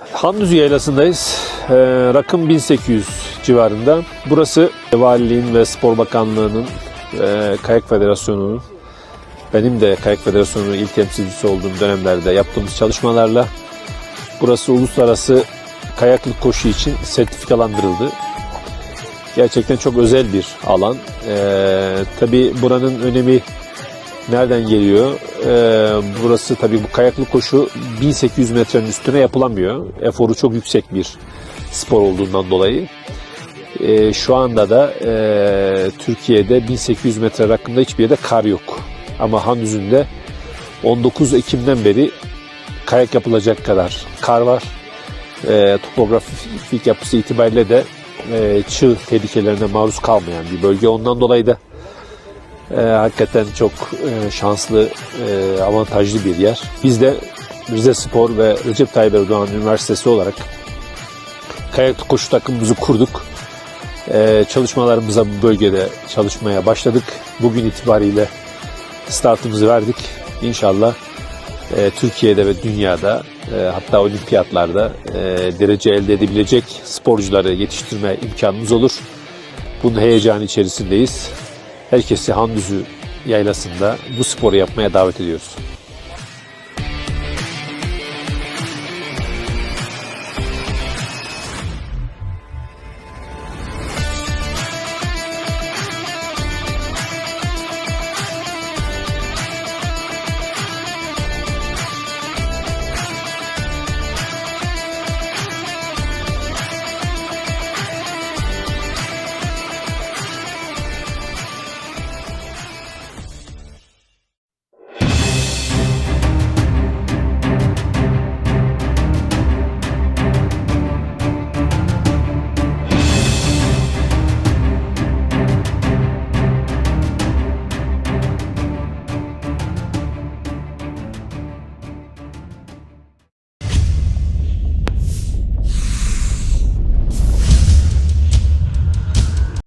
Handüzü Yaylası'ndayız. Ee, rakım 1800 civarında. Burası Valiliğin ve Spor Bakanlığı'nın, e, Kayak Federasyonu'nun, benim de Kayak Federasyonu'nun ilk temsilcisi olduğum dönemlerde yaptığımız çalışmalarla burası uluslararası kayaklık koşu için sertifikalandırıldı. Gerçekten çok özel bir alan. Ee, tabii buranın önemi nereden geliyor? Ee, burası tabii bu kayaklık koşu 1800 metrenin üstüne yapılamıyor. Eforu çok yüksek bir spor olduğundan dolayı. Ee, şu anda da e, Türkiye'de 1800 metre rakımda hiçbir yerde kar yok. Ama Handüzü'nde 19 Ekim'den beri kayak yapılacak kadar kar var. E, topografik yapısı itibariyle de e, çığ tehlikelerine maruz kalmayan bir bölge. Ondan dolayı da e, hakikaten çok e, şanslı, e, avantajlı bir yer. Biz de Rize Spor ve Recep Tayyip Erdoğan Üniversitesi olarak kayak koşu takımımızı kurduk. E, çalışmalarımıza bu bölgede çalışmaya başladık. Bugün itibariyle startımızı verdik. İnşallah e, Türkiye'de ve dünyada e, hatta olimpiyatlarda e, derece elde edebilecek sporcuları yetiştirme imkanımız olur. Bunun heyecanı içerisindeyiz. Herkesi Handüzü yaylasında bu sporu yapmaya davet ediyoruz.